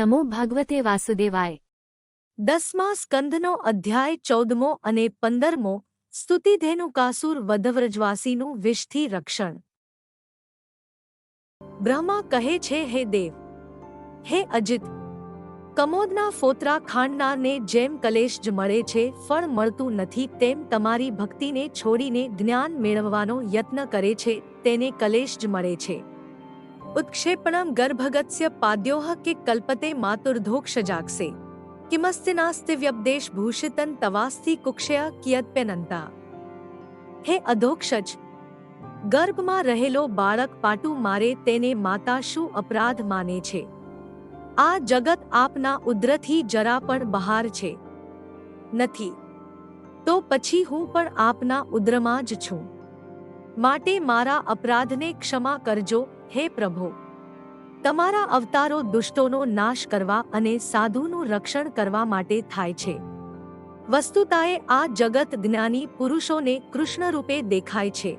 નમો ભગવતે વાસુદેવાય. દસમા સ્કંધનો અધ્યાય ચૌદમો અને પંદરમો સ્તુતિધેનુકાસુર વધવ્રજવાસીનું વિષથી રક્ષણ. બ્રહ્મા કહે છે, હે દેવ! હે અજિત! કમોદના ફોતરા ખાંડનારને જેમ કલેશ જ મળે છે, ફળ મળતું નથી, તેમ તમારી ભક્તિને છોડીને જ્ઞાન મેળવવાનો યત્ન કરે છે, તેને કલેશ જ મળે છે. કે કલ્પતે માતુર્ધોક્ષ જાગસે કિમસ્તિનાસ્તિ વ્યપદેશ ભૂષિતન તવાસ્તી કુક્ષયા કિયત્પ્યનંતા હે અધોક્ષજ ગર્ભમાં રહેલો બાળક પાટું મારે તેને માતા શું અપરાધ માને છે આ જગત આપના ઉદ્રથી જરા પણ બહાર છે નથી તો પછી હું પણ આપના ઉદ્રમાં જ છું માટે મારા અપરાધને ક્ષમા કરજો હે પ્રભુ, તમારા અવતારો દુષ્ટોનો નાશ કરવા અને સાધુનું રક્ષણ કરવા માટે થાય છે. વસ્તુતાએ આ જગત જ્ઞાની પુરુષોને કૃષ્ણ રૂપે દેખાય છે.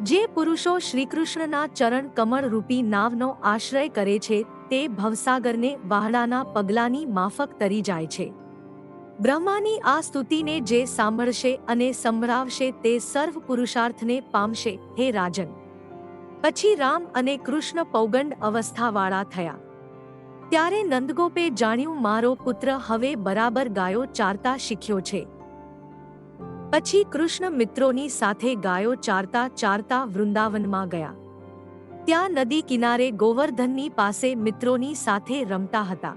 જે પુરુષો શ્રીકૃષ્ણના ચરણ કમળરૂપી નાવનો આશ્રય કરે છે, તે ભવસાગરને વાહડાના પગલાની માફક તરી જાય છે. બ્રહ્માની આ સ્તુતિને જે સાંભળશે અને સંભળાવશે તે સર્વ પુરુષાર્થને પામશે, હે રાજન. પછી રામ અને કૃષ્ણ પૌગંડ અવસ્થાવાળા થયા. ત્યારે નંદગોપે જાણ્યું મારો પુત્ર હવે બરાબર ગાયો ચારતા શીખ્યો છે. પછી કૃષ્ણ મિત્રોની સાથે ગાયો ચારતા ચારતા વૃંદાવનમાં ગયા. ત્યાં નદી કિનારે ગોવર્ધનની પાસે મિત્રોની સાથે રમતા હતા.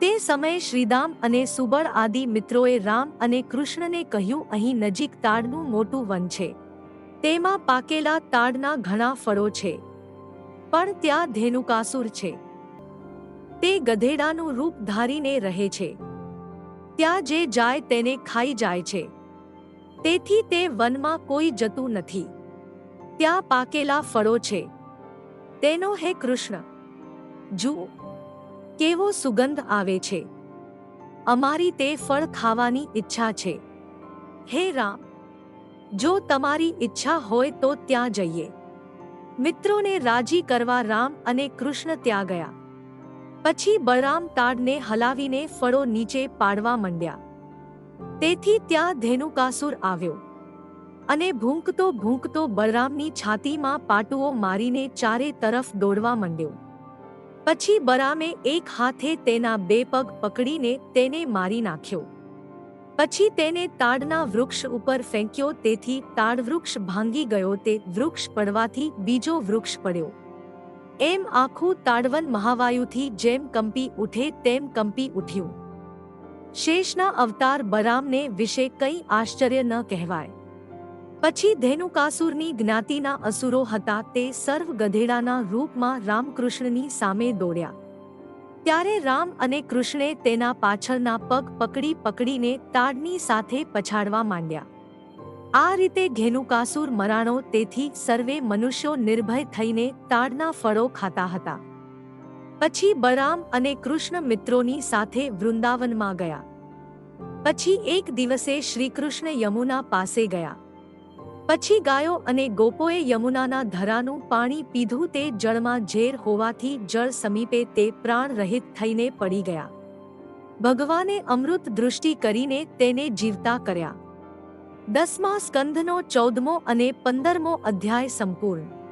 તે સમયે શ્રીદામ અને સુબળ આદિ મિત્રોએ રામ અને કૃષ્ણને કહ્યું અહીં નજીક તાડનું મોટું વન છે. તેમાં પાકેલા તાડના ઘણા ફળો છે, પણ ત્યાં ધેનુકાસુર છે. તે ગધેડાનું રૂપ ધારીને રહે છે. ત્યાં જે જાય તેને ખાઈ જાય છે. તેથી તે વનમાં કોઈ જતું નથી. ત્યાં પાકેલા ફળો છે. તેનો હે કૃષ્ણ, જુઓ, કેવો સુગંધ આવે છે. અમારી તે ફળ ખાવાની ઈચ્છા છે. હે રામ જો તમારી ઈચ્છા હોય તો ત્યાં જઈએ. મિત્રોને રાજી કરવા રામ અને કૃષ્ણ ત્યાં ગયા. પછી બળરામ તાડને હલાવીને ફળો નીચે પાડવા માંડ્યા. તેથી ત્યાં ધેનુકાસુર આવ્યો. અને ભૂંકતો ભૂંકતો બળરામની છાતીમાં પાટુઓ મારીને ચારે તરફ દોડવા માંડ્યો. પછી બરામે એક હાથે તેના બે પગ પકડીને તેને મારી નાખ્યો. પછી તેને તાડના વૃક્ષ ઉપર ફેંક્યો, તેથી તાડ વૃક્ષ ભાંગી ગયો, તે વૃક્ષ પડવાથી બીજો વૃક્ષ પડ્યો. એમ આખું તાડવન મહાવાયુથી જેમ કંપી ઉઠે, તેમ કંપી ઉઠ્યું. શેષના અવતાર બરામને વિશે કંઈ આશ્ચર્ય ન કહેવાય. પછી ધેનુકાસુરની જ્ઞાતિના અસુરો હતા, તે સર્વ ગધેડાના રૂપમાં રામકૃષ્ણની સામે દોડ્યા. ત્યારે રામ અને કૃષ્ણે તેના પાછળના પગ પકડી પકડીને તાડની સાથે પછાડવા માંડ્યા. આ રીતે ઘેનુકાસુર મરાણો તેથી સર્વે મનુષ્યો નિર્ભય થઈને તાડના ફળો ખાતા હતા. પછી બરામ અને કૃષ્ણ મિત્રોની સાથે વૃંદાવનમાં ગયા. પછી એક દિવસે શ્રીકૃષ્ણ યમુના પાસે ગયા. પછી ગાયો અને ગોપોએ યમુનાના ધરાનું પાણી પીધું તે જળમાં ઝેર હોવાથી જળ સમીપે તે પ્રાણ રહિત થઈને પડી ગયા. ભગવાને અમૃત દૃષ્ટિ કરીને તેને જીવતા કર્યા. દસમા સ્કંધનો ચૌદમો અને પંદરમો અધ્યાય સંપૂર્ણ.